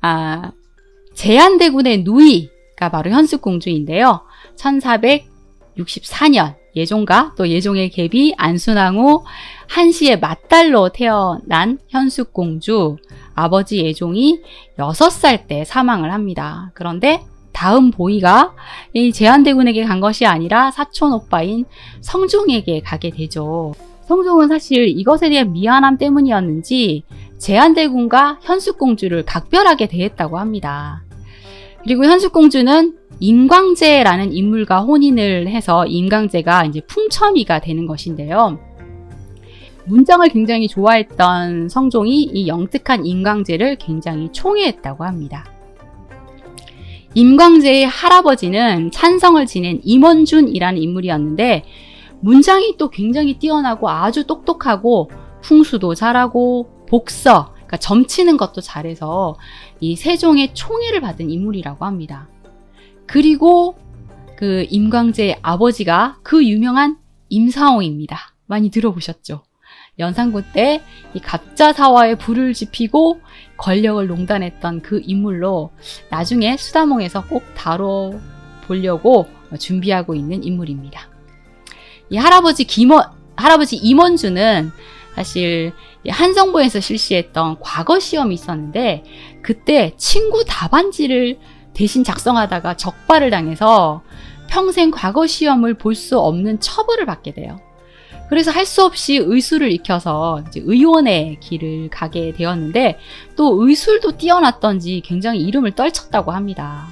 아, 제한대군의 누이가 바로 현숙공주인데요. 1464년 예종과 또 예종의 계비 안순왕후 한시의 맏딸로 태어난 현숙공주 아버지 예종이 6살 때 사망을 합니다. 그런데 다음 보위가 이 제한대군에게 간 것이 아니라 사촌 오빠인 성종에게 가게 되죠. 성종은 사실 이것에 대한 미안함 때문이었는지 제한대군과 현숙공주를 각별하게 대했다고 합니다. 그리고 현숙공주는 인광제라는 인물과 혼인을 해서 인광제가 이제 풍첨이가 되는 것인데요. 문장을 굉장히 좋아했던 성종이 이 영특한 인광제를 굉장히 총애했다고 합니다. 임광제의 할아버지는 찬성을 지낸 임원준이라는 인물이었는데 문장이 또 굉장히 뛰어나고 아주 똑똑하고 풍수도 잘하고 복서, 그러니까 점치는 것도 잘해서 이 세종의 총애를 받은 인물이라고 합니다. 그리고 그 임광재의 아버지가 그 유명한 임사홍입니다. 많이 들어보셨죠? 연산군 때 이 갑자사화에 불을 지피고 권력을 농단했던 그 인물로 나중에 수다몽에서 꼭 다뤄보려고 준비하고 있는 인물입니다. 이 할아버지 김원, 할아버지 임원주는 사실 한성부에서 실시했던 과거 시험이 있었는데 그때 친구 답안지를 대신 작성하다가 적발을 당해서 평생 과거 시험을 볼 수 없는 처벌을 받게 돼요. 그래서 할 수 없이 의술을 익혀서 의원의 길을 가게 되었는데 또 의술도 뛰어났던지 굉장히 이름을 떨쳤다고 합니다.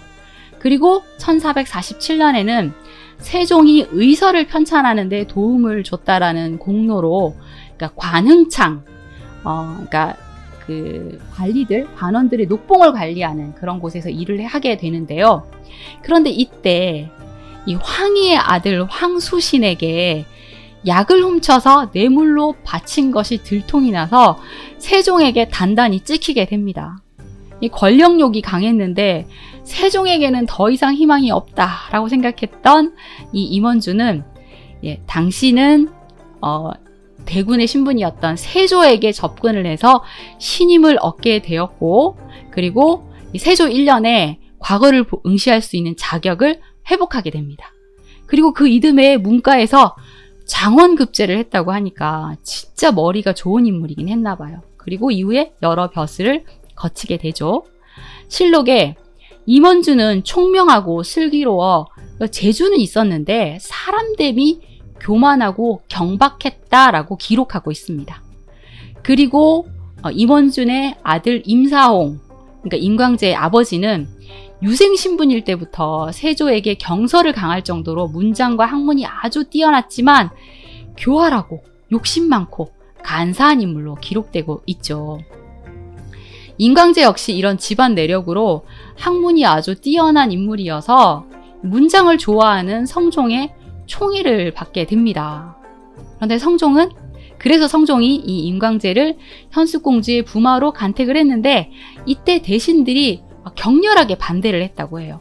그리고 1447년에는 세종이 의서를 편찬하는데 도움을 줬다라는 공로로 그러니까 관흥창 어 그러니까 그 관리들 관원들의 녹봉을 관리하는 그런 곳에서 일을 하게 되는데요. 그런데 이때 이 황희의 아들 황수신에게 약을 훔쳐서 뇌물로 바친 것이 들통이 나서 세종에게 단단히 찍히게 됩니다. 이 권력욕이 강했는데 세종에게는 더 이상 희망이 없다라고 생각했던 이 임원주는 예, 당신은 어, 대군의 신분이었던 세조에게 접근을 해서 신임을 얻게 되었고 그리고 이 세조 1년에 과거를 응시할 수 있는 자격을 회복하게 됩니다. 그리고 그 이듬해 문과에서 장원급제를 했다고 하니까 진짜 머리가 좋은 인물이긴 했나 봐요. 그리고 이후에 여러 벼슬을 거치게 되죠. 실록에 임원주는 총명하고 슬기로워 재주는 있었는데 사람 됨이 교만하고 경박했다라고 기록하고 있습니다. 그리고 어, 임원준의 아들 임사홍, 그러니까 임광재의 아버지는 유생 신분일 때부터 세조에게 경서를 강할 정도로 문장과 학문이 아주 뛰어났지만 교활하고 욕심 많고 간사한 인물로 기록되고 있죠. 임광재 역시 이런 집안 내력으로 학문이 아주 뛰어난 인물이어서 문장을 좋아하는 성종의 총애를 받게 됩니다. 그런데 성종은 그래서 성종이 이 임광재를 현숙공주의 부마로 간택을 했는데 이때 대신들이 격렬하게 반대를 했다고 해요.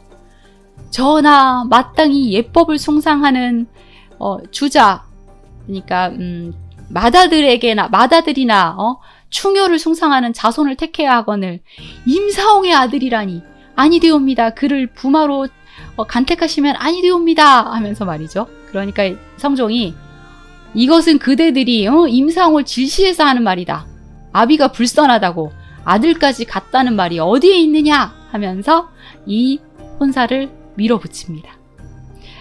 전하 마땅히 예법을 숭상하는 어, 주자 그러니까 음, 마다들에게나 마다들이나 어, 충효를 숭상하는 자손을 택해야 하거늘 임사홍의 아들이라니 아니되옵니다. 그를 부마로 어, 간택하시면 아니되옵니다 하면서 말이죠. 그러니까 성종이 이것은 그대들이 어, 임상을 질시해서 하는 말이다. 아비가 불선하다고 아들까지 갔다는 말이 어디에 있느냐 하면서 이 혼사를 밀어붙입니다.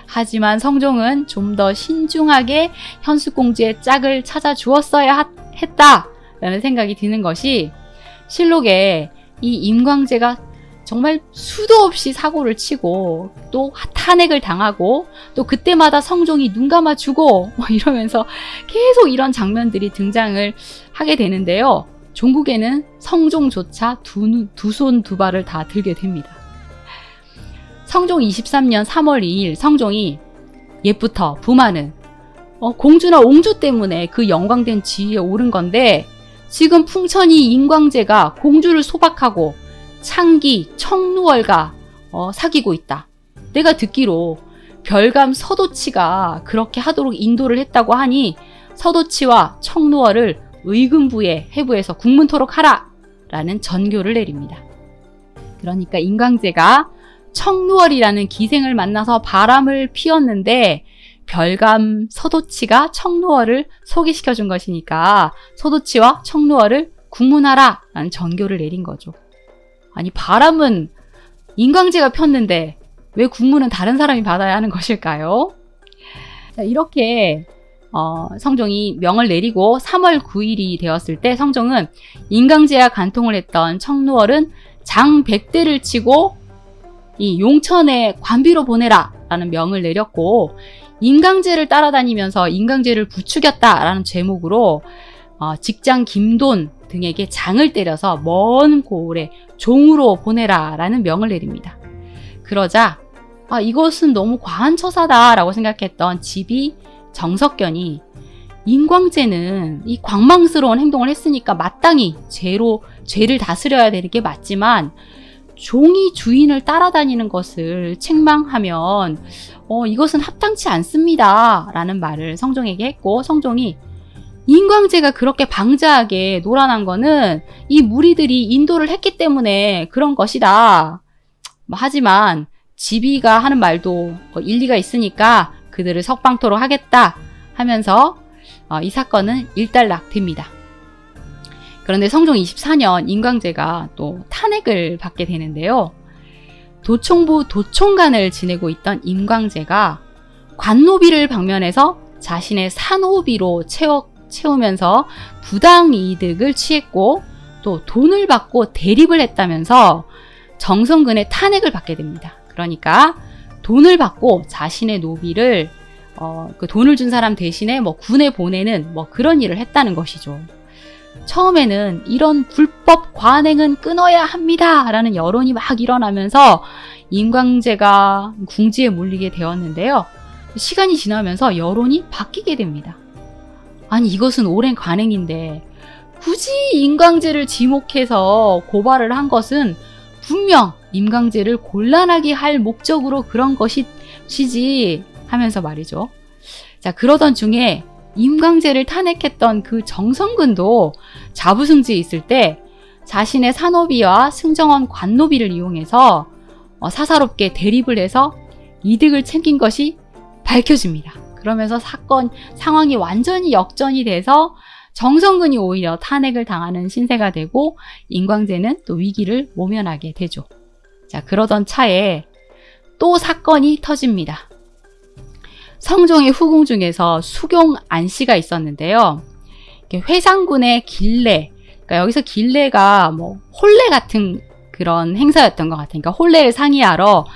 하지만 성종은 좀 더 신중하게 현숙공주의 짝을 찾아 주었어야 했다라는 생각이 드는 것이 실록에 이 임광재가 정말 수도 없이 사고를 치고 또 탄핵을 당하고 또 그때마다 성종이 눈 감아주고 뭐 이러면서 계속 이런 장면들이 등장을 하게 되는데요. 종국에는 성종조차 두 손두 발을 다 들게 됩니다. 성종 23년 3월 2일 성종이 옛부터 부마는 어, 공주나 옹주 때문에 그 영광된 지위에 오른 건데 지금 풍천이 인광제가 공주를 소박하고 창기, 청루월과 어, 사귀고 있다. 내가 듣기로 별감 서도치가 그렇게 하도록 인도를 했다고 하니 서도치와 청루월을 의금부에 해부해서 국문토록 하라! 라는 전교를 내립니다. 그러니까 인광제가 청루월이라는 기생을 만나서 바람을 피웠는데 별감 서도치가 청루월을 소개시켜 준 것이니까 서도치와 청루월을 국문하라 라는 전교를 내린 거죠. 아니 바람은 인광제가 폈는데 왜 국문은 다른 사람이 받아야 하는 것일까요? 자, 이렇게 어, 성종이 명을 내리고 3월 9일이 되었을 때 성종은 인강제와 간통을 했던 청루월은 장 100대를 치고 이 용천에 관비로 보내라 라는 명을 내렸고 인강제를 따라다니면서 인강제를 부추겼다 라는 제목으로 어, 직장 김돈 등에게 장을 때려서 먼 고을에 종으로 보내라 라는 명을 내립니다. 그러자 아, 이것은 너무 과한 처사다 라고 생각했던 집이 정석견이 인광제는 이 광망스러운 행동을 했으니까 마땅히 죄로 죄를 다스려야 되는 게 맞지만 종이 주인을 따라다니는 것을 책망하면 어, 이것은 합당치 않습니다 라는 말을 성종에게 했고 성종이 인광제가 그렇게 방자하게 놀아난 거는 이 무리들이 인도를 했기 때문에 그런 것이다. 뭐 하지만 지비가 하는 말도 어, 일리가 있으니까 그들을 석방토록 하겠다 하면서 어, 이 사건은 일단락됩니다. 그런데 성종 24년 인광제가 또 탄핵을 받게 되는데요. 도총부 도총관을 지내고 있던 임광제가 관노비를 방면해서 자신의 산호비로 채워, 채우면서 부당 이득을 취했고 또 돈을 받고 대립을 했다면서 정성근의 탄핵을 받게 됩니다. 그러니까 돈을 받고 자신의 노비를 어, 그 돈을 준 사람 대신에 뭐 군에 보내는 뭐 그런 일을 했다는 것이죠. 처음에는 이런 불법 관행은 끊어야 합니다. 라는 여론이 막 일어나면서 임광제가 궁지에 몰리게 되었는데요. 시간이 지나면서 여론이 바뀌게 됩니다. 아니, 이것은 오랜 관행인데, 굳이 임광제를 지목해서 고발을 한 것은 분명 임광제를 곤란하게 할 목적으로 그런 것이지 하면서 말이죠. 자, 그러던 중에 임광제를 탄핵했던 그 정성근도 자부승지에 있을 때 자신의 산호비와 승정원 관노비를 이용해서 어, 사사롭게 대립을 해서 이득을 챙긴 것이 밝혀집니다. 그러면서 사건 상황이 완전히 역전이 돼서 정성근이 오히려 탄핵을 당하는 신세가 되고 인광제는 또 위기를 모면하게 되죠. 자, 그러던 차에 또 사건이 터집니다. 성종의 후궁 중에서 수경 안씨가 있었는데요. 회상군의 길래, 그러니까 여기서 길래가 뭐 혼례 같은 그런 행사였던 것 같으니까 혼례를 상의하러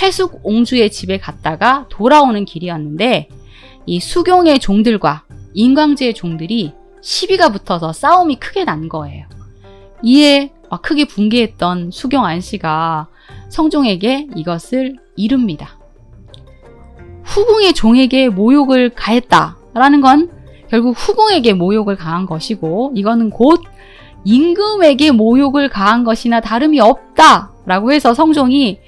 해숙 옹주의 집에 갔다가 돌아오는 길이었는데 이 수경의 종들과 인광제의 종들이 시비가 붙어서 싸움이 크게 난 거예요. 이에 크게 붕괴했던 수경 안씨가 성종에게 이것을 이릅니다. 후궁의 종에게 모욕을 가했다라는 건 결국 후궁에게 모욕을 가한 것이고 이거는 곧 임금에게 모욕을 가한 것이나 다름이 없다라고 해서 성종이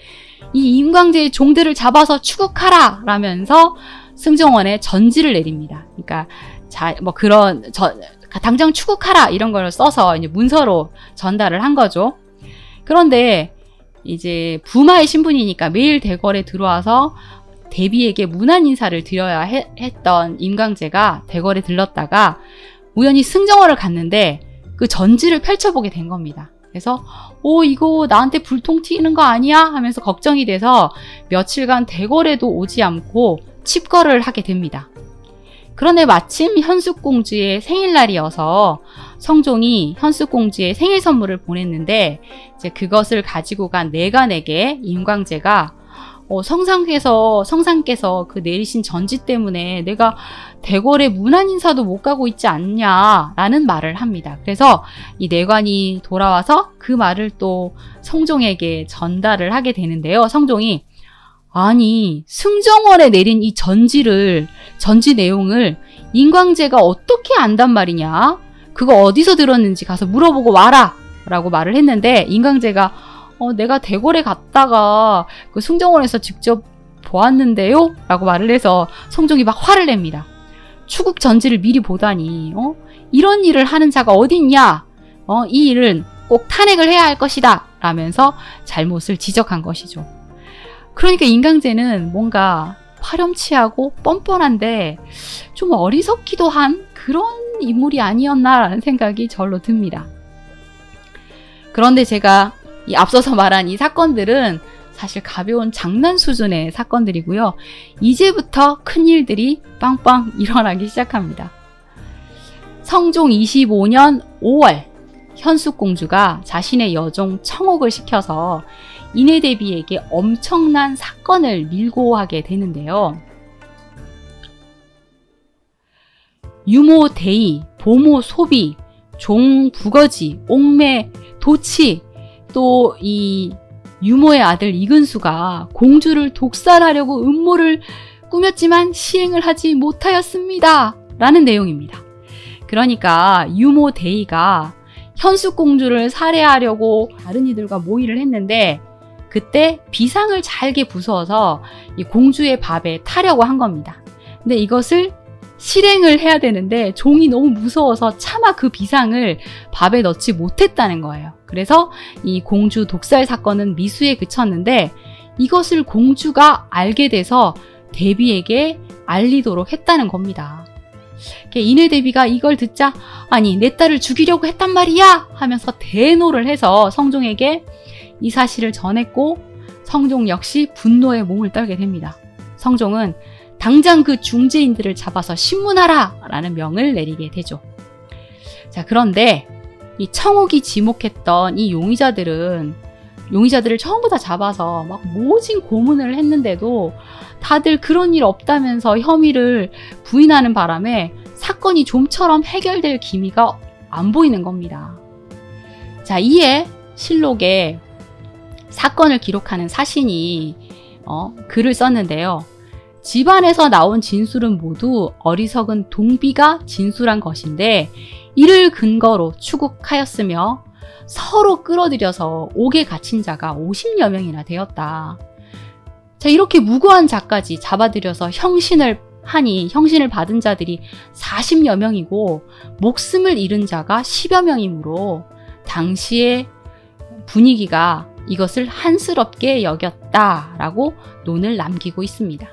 이 임광제의 종들을 잡아서 추국하라 라면서 승정원에 전지를 내립니다. 그러니까 자, 뭐 그런 저, 당장 추국하라 이런 걸 써서 이제 문서로 전달을 한 거죠. 그런데 이제 부마의 신분이니까 매일 대궐에 들어와서 대비에게 문안 인사를 드려야 해, 했던 임광재가 대궐에 들렀다가 우연히 승정원을 갔는데 그 전지를 펼쳐보게 된 겁니다. 그래서 오 이거 나한테 불통 튀는 거 아니야 하면서 걱정이 돼서 며칠간 대궐에도 오지 않고 칩거를 하게 됩니다. 그런데 마침 현숙공주의 생일날이어서 성종이 현숙공주의 생일 선물을 보냈는데 이제 그것을 가지고 간 내간에게 임광재가 어, 성상께서 성상께서 그 내리신 전지 때문에 내가 대궐에 문안 인사도 못 가고 있지 않냐라는 말을 합니다. 그래서 이 내관이 돌아와서 그 말을 또 성종에게 전달을 하게 되는데요. 성종이 아니 승정원에 내린 이 전지를 전지 내용을 인광제가 어떻게 안단 말이냐? 그거 어디서 들었는지 가서 물어보고 와라 라고 말을 했는데 인광제가 어, 내가 대궐에 갔다가 그 승정원에서 직접 보았는데요? 라고 말을 해서 성종이 막 화를 냅니다. 추국 전지를 미리 보다니, 어? 이런 일을 하는 자가 어디 있냐? 어, 이 일은 꼭 탄핵을 해야 할 것이다. 라면서 잘못을 지적한 것이죠. 그러니까 인강제는 뭔가 파렴치하고 뻔뻔한데 좀 어리석기도 한 그런 인물이 아니었나라는 생각이 절로 듭니다. 그런데 제가 이 앞서서 말한 이 사건들은 사실 가벼운 장난 수준의 사건들이고요. 이제부터 큰 일들이 빵빵 일어나기 시작합니다. 성종 25년 5월 현숙 공주가 자신의 여종 청옥을 시켜서 인해대비에게 엄청난 사건을 밀고 하게 되는데요. 유모 대의, 보모 소비, 종 부거지, 옥매, 도치, 또 이 유모의 아들 이근수가 공주를 독살하려고 음모를 꾸몄지만 시행을 하지 못하였습니다. 라는 내용입니다. 그러니까 유모 대의가 현숙 공주를 살해하려고 다른 이들과 모의를 했는데 그때 비상을 잘게 부수어서 이 공주의 밥에 타려고 한 겁니다. 근데 이것을 실행을 해야 되는데 종이 너무 무서워서 차마 그 비상을 밥에 넣지 못했다는 거예요. 그래서 이 공주 독살 사건은 미수에 그쳤는데 이것을 공주가 알게 돼서 대비에게 알리도록 했다는 겁니다. 이내 대비가 이걸 듣자 아니 내 딸을 죽이려고 했단 말이야 하면서 대노를 해서 성종에게 이 사실을 전했고 성종 역시 분노에 몸을 떨게 됩니다. 성종은 당장 그 중재인들을 잡아서 신문하라! 라는 명을 내리게 되죠. 자, 그런데 이 청옥이 지목했던 이 용의자들은 용의자들을 전부 다 잡아서 막 모진 고문을 했는데도 다들 그런 일 없다면서 혐의를 부인하는 바람에 사건이 좀처럼 해결될 기미가 안 보이는 겁니다. 자, 이에 실록에 사건을 기록하는 사신이 어, 글을 썼는데요. 집안에서 나온 진술은 모두 어리석은 동비가 진술한 것인데 이를 근거로 추국하였으며 서로 끌어들여서 옥에 갇힌 자가 50여 명이나 되었다. 자, 이렇게 무고한 자까지 잡아들여서 형신을 하니 형신을 받은 자들이 40여 명이고 목숨을 잃은 자가 10여 명이므로 당시의 분위기가 이것을 한스럽게 여겼다라고 논을 남기고 있습니다.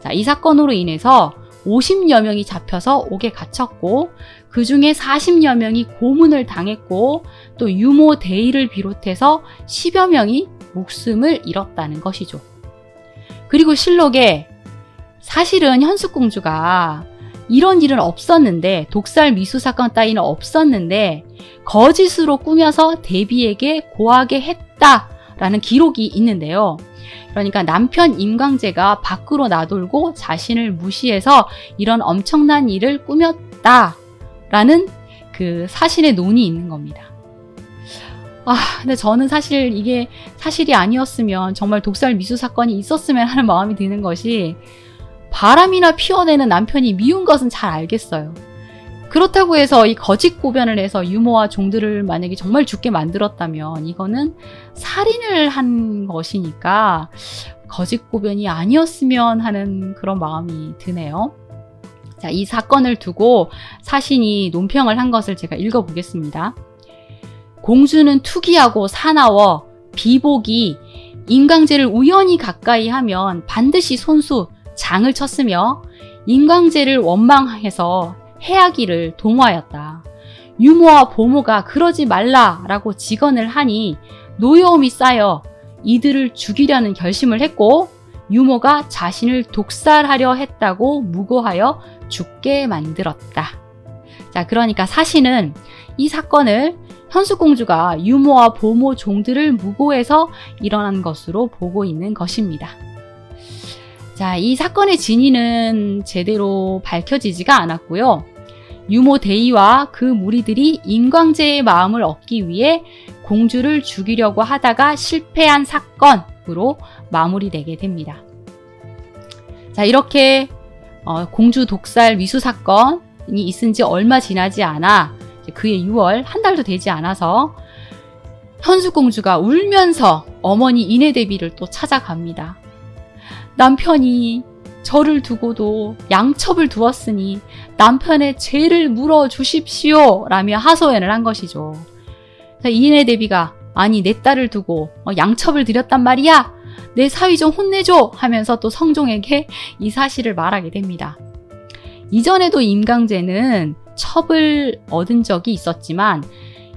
자, 이 사건으로 인해서 50여 명이 잡혀서 옥에 갇혔고 그 중에 40여 명이 고문을 당했고 또 유모 대의를 비롯해서 10여 명이 목숨을 잃었다는 것이죠. 그리고 실록에 사실은 현숙공주가 이런 일은 없었는데 독살 미수 사건 따위는 없었는데 거짓으로 꾸며서 대비에게 고하게 했다라는 기록이 있는데요. 그러니까 남편 임광재가 밖으로 나돌고 자신을 무시해서 이런 엄청난 일을 꾸몄다라는 그 사실의 논이 있는 겁니다. 아, 근데 저는 사실 이게 사실이 아니었으면 정말 독살 미수 사건이 있었으면 하는 마음이 드는 것이 바람이나 피워내는 남편이 미운 것은 잘 알겠어요. 그렇다고 해서 이 거짓 고변을 해서 유모와 종들을 만약에 정말 죽게 만들었다면 이거는 살인을 한 것이니까 거짓 고변이 아니었으면 하는 그런 마음이 드네요. 자, 이 사건을 두고 사신이 논평을 한 것을 제가 읽어보겠습니다. 공주는 투기하고 사나워 비복이 인강제를 우연히 가까이 하면 반드시 손수 장을 쳤으며 인강제를 원망해서 해하기를 동화하였다. 유모와 보모가 그러지 말라라고 직언을 하니 노여움이 쌓여 이들을 죽이려는 결심을 했고 유모가 자신을 독살하려 했다고 무고하여 죽게 만들었다. 자, 그러니까 사신은 이 사건을 현숙공주가 유모와 보모 종들을 무고해서 일어난 것으로 보고 있는 것입니다. 자, 이 사건의 진위는 제대로 밝혀지지가 않았고요. 유모 대의와 그 무리들이 인광제의 마음을 얻기 위해 공주를 죽이려고 하다가 실패한 사건으로 마무리되게 됩니다. 자, 이렇게 어, 공주 독살 미수 사건이 있은 지 얼마 지나지 않아 그의 6월 한 달도 되지 않아서 현수공주가 울면서 어머니 인해 대비를 또 찾아갑니다. 남편이 저를 두고도 양첩을 두었으니 남편의 죄를 물어 주십시오. 라며 하소연을 한 것이죠. 이인의 대비가 아니 내 딸을 두고 어, 양첩을 들였단 말이야. 내 사위 좀 혼내줘 하면서 또 성종에게 이 사실을 말하게 됩니다. 이전에도 임강제는 첩을 얻은 적이 있었지만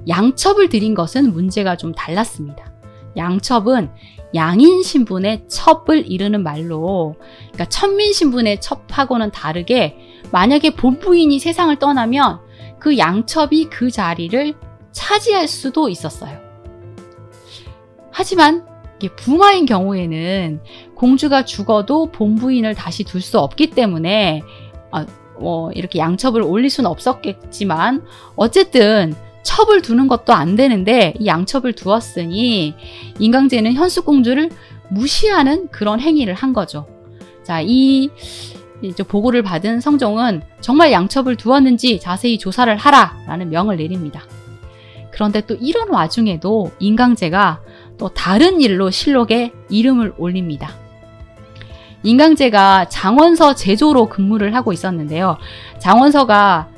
양첩을 들인 것은 문제가 좀 달랐습니다. 양첩은 양인 신분의 첩을 이르는 말로 그러니까 천민 신분의 첩하고는 다르게 만약에 본부인이 세상을 떠나면 그 양첩이 그 자리를 차지할 수도 있었어요. 하지만 부마인 경우에는 공주가 죽어도 본부인을 다시 둘 수 없기 때문에 어, 뭐 이렇게 양첩을 올릴 수는 없었겠지만 어쨌든 첩을 두는 것도 안 되는데 이 양첩을 두었으니 인강제는 현숙공주를 무시하는 그런 행위를 한 거죠. 자, 이 보고를 받은 성종은 정말 양첩을 두었는지 자세히 조사를 하라 라는 명을 내립니다. 그런데 또 이런 와중에도 인강제가 또 다른 일로 실록에 이름을 올립니다. 인강제가 장원서 제조로 근무를 하고 있었는데요. 장원서가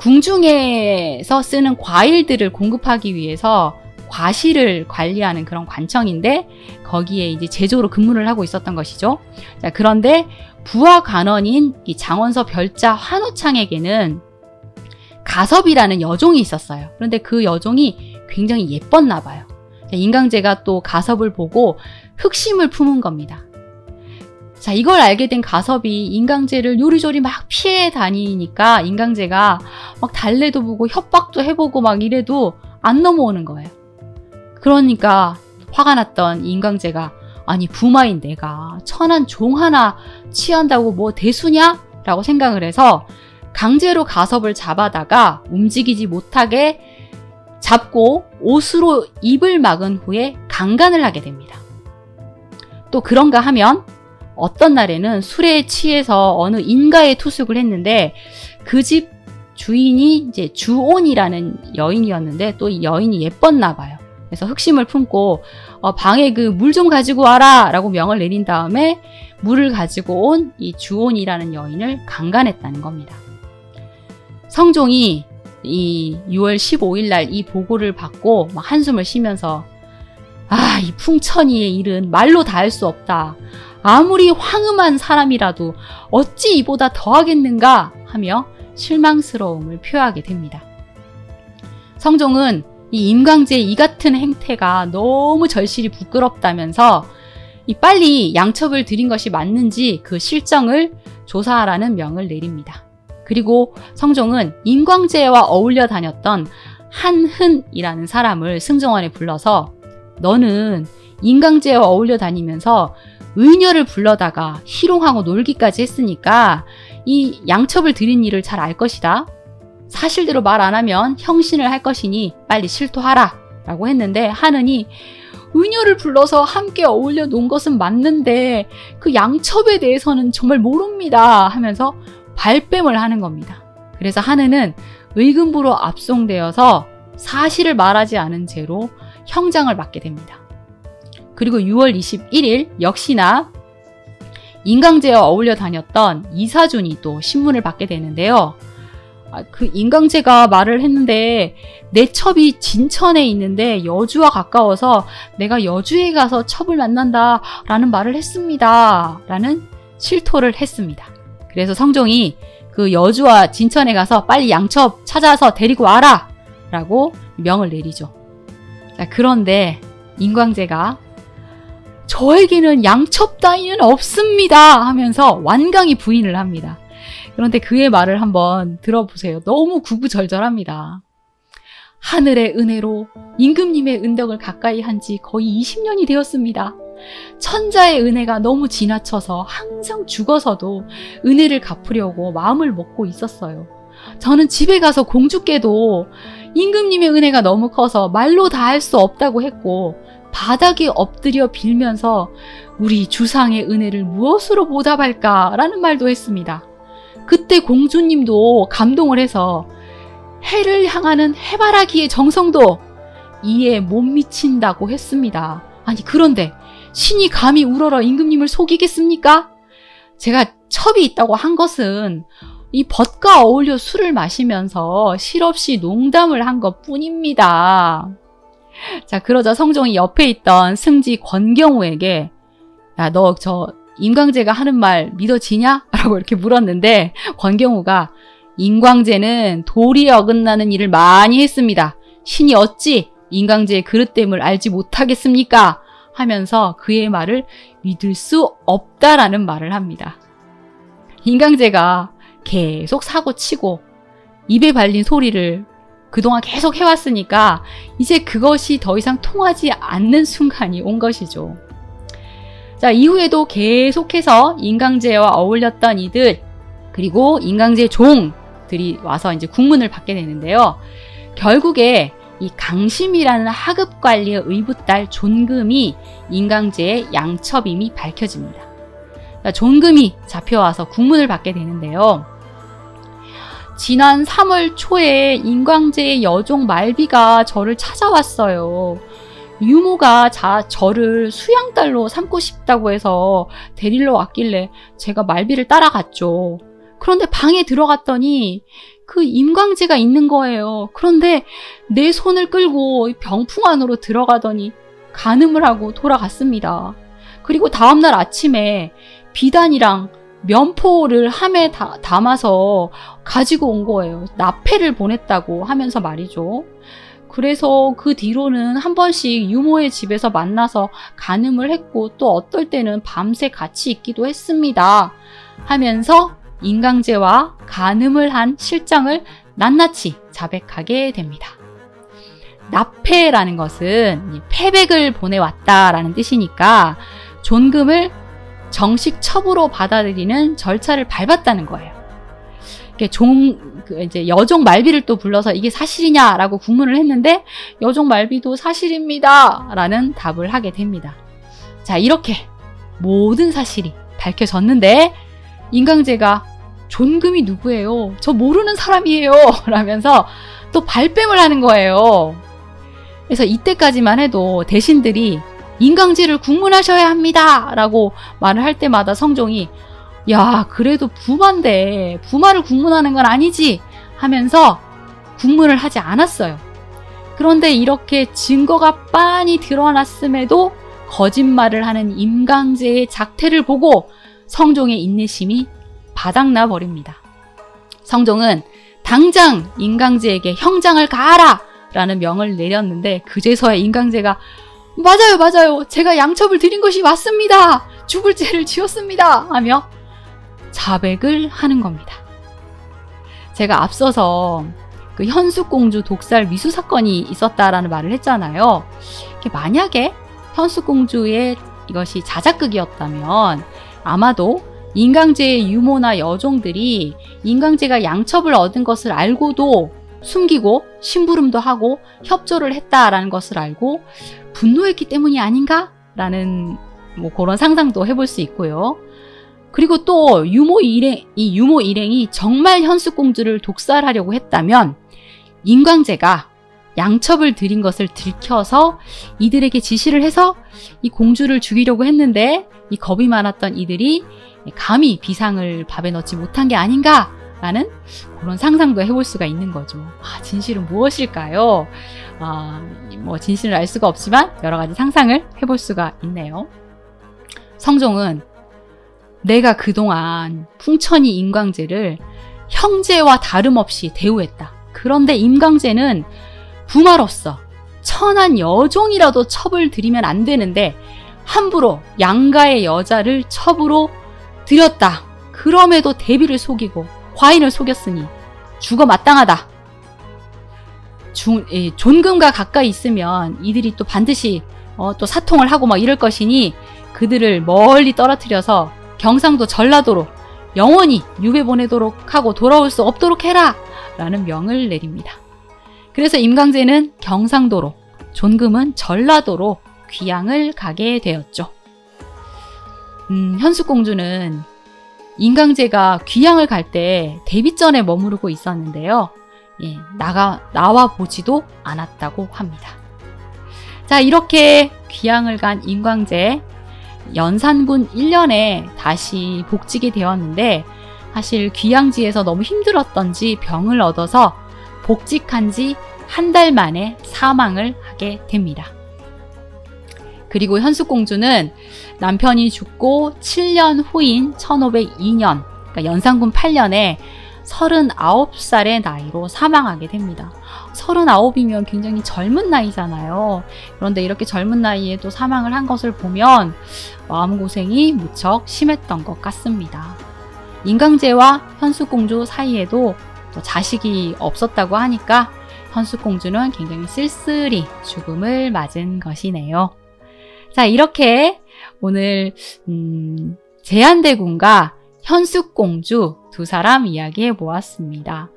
궁중에서 쓰는 과일들을 공급하기 위해서 과실을 관리하는 그런 관청인데 거기에 이제 제조로 근무를 하고 있었던 것이죠. 자, 그런데 부하 관원인 이 장원서 별자 환우창에게는 가섭이라는 여종이 있었어요. 그런데 그 여종이 굉장히 예뻤나 봐요. 자, 인강제가 또 가섭을 보고 흑심을 품은 겁니다. 자, 이걸 알게 된 가섭이 인강제를 요리조리 막 피해 다니니까 인강제가 막 달래도 보고 협박도 해보고 막 이래도 안 넘어오는 거예요. 그러니까 화가 났던 인강제가 아니 부마인 내가 천한 종 하나 취한다고 뭐 대수냐? 라고 생각을 해서 강제로 가섭을 잡아다가 움직이지 못하게 잡고 옷으로 입을 막은 후에 강간을 하게 됩니다. 또 그런가 하면 어떤 날에는 술에 취해서 어느 인가에 투숙을 했는데 그 집 주인이 이제 주온이라는 여인이었는데 또 이 여인이 예뻤나 봐요. 그래서 흑심을 품고 어, 방에 그 물 좀 가지고 와라라고 명을 내린 다음에 물을 가지고 온 이 주온이라는 여인을 강간했다는 겁니다. 성종이 이 6월 15일 날 이 보고를 받고 막 한숨을 쉬면서 아, 이 풍천이의 일은 말로 다 할 수 없다. 아무리 황음한 사람이라도 어찌 이보다 더하겠는가 하며 실망스러움을 표하게 됩니다. 성종은 이 임광재의 이 같은 행태가 너무 절실히 부끄럽다면서 이 빨리 양첩을 들인 것이 맞는지 그 실정을 조사하라는 명을 내립니다. 그리고 성종은 임광재와 어울려 다녔던 한흔이라는 사람을 승정원에 불러서 너는 인강제와 어울려 다니면서 의녀를 불러다가 희롱하고 놀기까지 했으니까 이 양첩을 들인 일을 잘 알 것이다. 사실대로 말 안 하면 형신을 할 것이니 빨리 실토하라. 라고 했는데 하느니 의녀를 불러서 함께 어울려 논 것은 맞는데 그 양첩에 대해서는 정말 모릅니다. 하면서 발뺌을 하는 겁니다. 그래서 하느는 의금부로 압송되어서 사실을 말하지 않은 채로 형장을 받게 됩니다. 그리고 6월 21일 역시나 인강제와 어울려 다녔던 이사준이 또 신문을 받게 되는데요. 아, 그 인강제가 말을 했는데 내 첩이 진천에 있는데 여주와 가까워서 내가 여주에 가서 첩을 만난다 라는 말을 했습니다. 라는 실토를 했습니다. 그래서 성종이 그 여주와 진천에 가서 빨리 양첩 찾아서 데리고 와라! 라고 명을 내리죠. 자, 그런데 인광제가 저에게는 양첩 따위는 없습니다 하면서 완강히 부인을 합니다. 그런데 그의 말을 한번 들어보세요. 너무 구구절절합니다. 하늘의 은혜로 임금님의 은덕을 가까이 한 지 거의 20년이 되었습니다. 천자의 은혜가 너무 지나쳐서 항상 죽어서도 은혜를 갚으려고 마음을 먹고 있었어요. 저는 집에 가서 공주께도 임금님의 은혜가 너무 커서 말로 다 할 수 없다고 했고 바닥에 엎드려 빌면서 우리 주상의 은혜를 무엇으로 보답할까라는 말도 했습니다. 그때 공주님도 감동을 해서 해를 향하는 해바라기의 정성도 이에 못 미친다고 했습니다. 아니 그런데 신이 감히 우러러 임금님을 속이겠습니까? 제가 첩이 있다고 한 것은 이 벗과 어울려 술을 마시면서 실없이 농담을 한 것 뿐입니다. 자, 그러자 성종이 옆에 있던 승지 권경우에게 야, 너 저 임광재가 하는 말 믿어지냐? 라고 이렇게 물었는데 권경우가 임광재는 도리에 어긋나는 일을 많이 했습니다. 신이 어찌 임광재의 그릇됨을 알지 못하겠습니까? 하면서 그의 말을 믿을 수 없다라는 말을 합니다. 임광재가 계속 사고 치고 입에 발린 소리를 그동안 계속 해왔으니까 이제 그것이 더 이상 통하지 않는 순간이 온 것이죠. 자, 이후에도 계속해서 인강제와 어울렸던 이들, 그리고 인강제 종들이 와서 이제 국문을 받게 되는데요. 결국에 이 강심이라는 하급 관리의 의붓딸 존금이 인강제의 양첩임이 밝혀집니다. 자, 존금이 잡혀와서 국문을 받게 되는데요. 지난 3월 초에 인광제의 여종 말비가 저를 찾아왔어요. 유모가 자, 저를 수양딸로 삼고 싶다고 해서 데리러 왔길래 제가 말비를 따라갔죠. 그런데 방에 들어갔더니 그 임광재가 있는 거예요. 그런데 내 손을 끌고 병풍 안으로 들어가더니 간음을 하고 돌아갔습니다. 그리고 다음날 아침에 비단이랑 면포를 함에 다, 담아서 가지고 온 거예요. 나패를 보냈다고 하면서 말이죠. 그래서 그 뒤로는 한 번씩 유모의 집에서 만나서 간음을 했고 또 어떨 때는 밤새 같이 있기도 했습니다. 하면서 인강제와 간음을 한 실장을 낱낱이 자백하게 됩니다. 납패라는 것은 패백을 보내왔다라는 뜻이니까 존금을 정식 첩으로 받아들이는 절차를 밟았다는 거예요. 종, 그 이제 여종 말비를 또 불러서 이게 사실이냐라고 국문을 했는데 여종 말비도 사실입니다. 라는 답을 하게 됩니다. 자, 이렇게 모든 사실이 밝혀졌는데 인강제가 존금이 누구예요? 저 모르는 사람이에요. 라면서 또 발뺌을 하는 거예요. 그래서 이때까지만 해도 대신들이 인강제를 국문하셔야 합니다. 라고 말을 할 때마다 성종이 야, 그래도 부마인데 부마를 국문하는 건 아니지 하면서 국문을 하지 않았어요. 그런데 이렇게 증거가 빤히 드러났음에도 거짓말을 하는 임강제의 작태를 보고 성종의 인내심이 바닥나 버립니다. 성종은 당장 임강제에게 형장을 가하라! 라는 명을 내렸는데 그제서야 임강제가 맞아요, 맞아요. 제가 양첩을 드린 것이 맞습니다. 죽을 죄를 지었습니다. 하며 자백을 하는 겁니다. 제가 앞서서 그 현숙공주 독살 미수 사건이 있었다라는 말을 했잖아요. 만약에 현숙공주의 이것이 자작극이었다면 아마도 인강제의 유모나 여종들이 인강제가 양첩을 얻은 것을 알고도 숨기고 심부름도 하고 협조를 했다라는 것을 알고 분노했기 때문이 아닌가라는 뭐 그런 상상도 해볼 수 있고요. 그리고 또 유모 일행 이 유모 일행이 정말 현숙 공주를 독살하려고 했다면 인광제가 양첩을 들인 것을 들켜서 이들에게 지시를 해서 이 공주를 죽이려고 했는데 이 겁이 많았던 이들이 감히 비상을 밥에 넣지 못한 게 아닌가 라는 그런 상상도 해볼 수가 있는 거죠. 아, 진실은 무엇일까요? 아, 뭐 진실을 알 수가 없지만 여러 가지 상상을 해볼 수가 있네요. 성종은 내가 그동안 풍천이 임광재를 형제와 다름없이 대우했다. 그런데 임광재는 부마로서 천한 여종이라도 첩을 들이면 안 되는데 함부로 양가의 여자를 첩으로 들였다. 그럼에도 대비를 속이고 과인을 속였으니 죽어 마땅하다. 중, 예, 존금과 가까이 있으면 이들이 또 반드시 어, 또 사통을 하고 막 이럴 것이니 그들을 멀리 떨어뜨려서 경상도 전라도로 영원히 유배 보내도록 하고 돌아올 수 없도록 해라! 라는 명을 내립니다. 그래서 임강제는 경상도로, 존금은 전라도로 귀양을 가게 되었죠. 음, 현숙공주는 임강제가 귀양을 갈 때 대비전에 머무르고 있었는데요. 예, 나가, 나와 보지도 않았다고 합니다. 자, 이렇게 귀양을 간 임광재, 연산군 1년에 다시 복직이 되었는데 사실 귀양지에서 너무 힘들었던지 병을 얻어서 복직한 지 한 달 만에 사망을 하게 됩니다. 그리고 현숙공주는 남편이 죽고 7년 후인 1502년, 그러니까 연산군 8년에 39살의 나이로 사망하게 됩니다. 39이면 굉장히 젊은 나이잖아요. 그런데 이렇게 젊은 나이에 또 사망을 한 것을 보면 마음고생이 무척 심했던 것 같습니다. 인강제와 현숙공주 사이에도 또 자식이 없었다고 하니까 현숙공주는 굉장히 쓸쓸히 죽음을 맞은 것이네요. 자, 이렇게 오늘, 음, 제한대군과 현숙공주 두 사람 이야기해 보았습니다.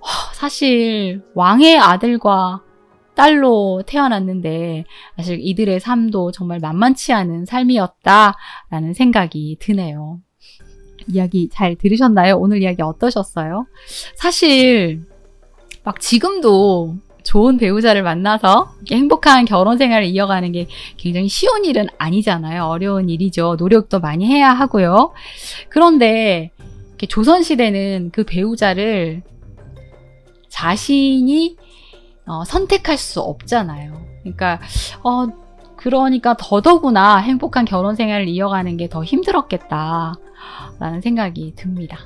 허, 사실, 왕의 아들과 딸로 태어났는데, 사실 이들의 삶도 정말 만만치 않은 삶이었다라는 생각이 드네요. 이야기 잘 들으셨나요? 오늘 이야기 어떠셨어요? 사실, 막 지금도 좋은 배우자를 만나서 행복한 결혼 생활을 이어가는 게 굉장히 쉬운 일은 아니잖아요. 어려운 일이죠. 노력도 많이 해야 하고요. 그런데 조선시대는 그 배우자를 자신이 어, 선택할 수 없잖아요. 그러니까, 어, 그러니까 더더구나 행복한 결혼 생활을 이어가는 게 더 힘들었겠다. 라는 생각이 듭니다.